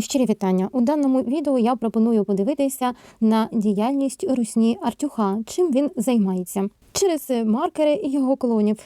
Щирі вітання. У даному відео я пропоную подивитися на діяльність Русні Артюха, чим він займається через маркери його клонів.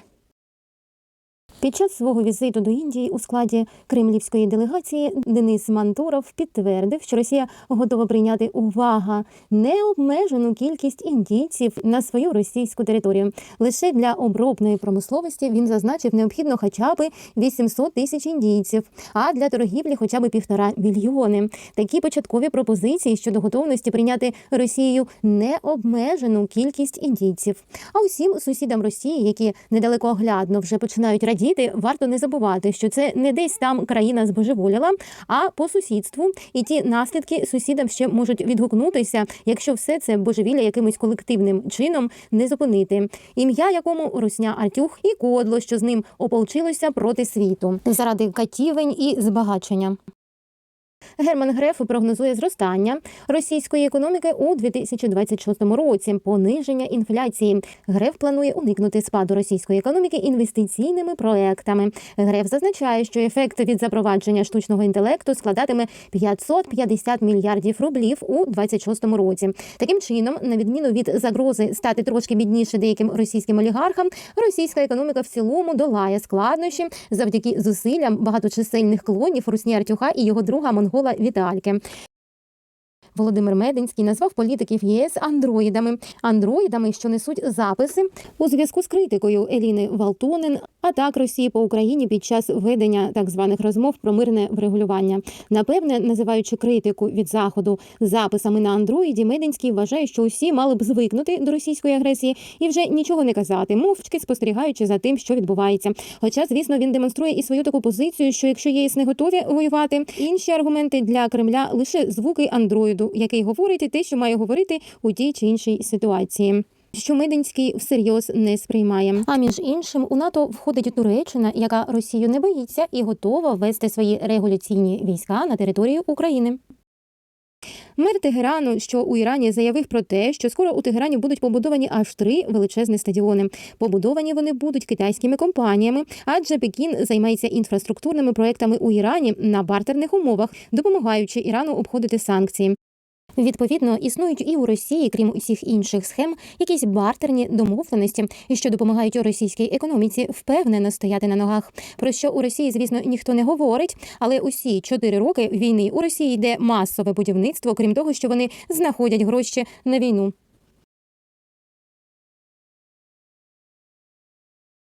Під час свого візиту до Індії у складі кремлівської делегації Денис Мантуров підтвердив, що Росія готова прийняти увага необмежену кількість індійців на свою російську територію. Лише для обробної промисловості він зазначив необхідно хоча б 800 тисяч індійців, а для торгівлі хоча б півтора мільйони. Такі початкові пропозиції щодо готовності прийняти Росією необмежену кількість індійців. А усім сусідам Росії, які недалекоглядно вже починають радіти, варто не забувати, що це не десь там країна збожеволіла, а по сусідству. І ті наслідки сусідам ще можуть відгукнутися, якщо все це божевілля якимось колективним чином не зупинити. Ім'я якому Русня Артюх і кодло, що з ним ополчилося проти світу заради катівень і збагачення. Герман Греф прогнозує зростання російської економіки у 2026 році, пониження інфляції. Греф планує уникнути спаду російської економіки інвестиційними проектами. Греф зазначає, що ефект від запровадження штучного інтелекту складатиме 550 мільярдів рублів у 2026 році. Таким чином, на відміну від загрози стати трошки бідніше деяким російським олігархам, російська економіка в цілому долає складнощі завдяки зусиллям багаточисельних клонів Русні Артюха і його друга монгола Вітальки. Володимир Мединський назвав політиків ЄС андроїдами, андроїдами, що несуть записи у зв'язку з критикою Еліни Валтонен, атак Росії по Україні під час ведення так званих розмов про мирне врегулювання. Напевне, називаючи критику від заходу записами на андроїді, Мединський вважає, що усі мали б звикнути до російської агресії і вже нічого не казати, мовчки спостерігаючи за тим, що відбувається. Хоча, звісно, він демонструє і свою таку позицію, що якщо ЄС не готові воювати, інші аргументи для Кремля лише звуки андроїду, який говорить те, що має говорити у тій чи іншій ситуації. Що Мединський всерйоз не сприймає. А між іншим у НАТО входить Туреччина, яка Росію не боїться і готова ввести свої регуляційні війська на територію України. Мер Тегерану, що у Ірані заявив про те, що скоро у Тегерані будуть побудовані аж три величезні стадіони. Побудовані вони будуть китайськими компаніями, адже Пекін займається інфраструктурними проектами у Ірані на бартерних умовах, допомагаючи Ірану обходити санкції. Відповідно, існують і у Росії, крім усіх інших схем, якісь бартерні домовленості, що допомагають російській економіці впевнено стояти на ногах. Про що у Росії, звісно, ніхто не говорить, але усі чотири роки війни у Росії йде масове будівництво, крім того, що вони знаходять гроші на війну.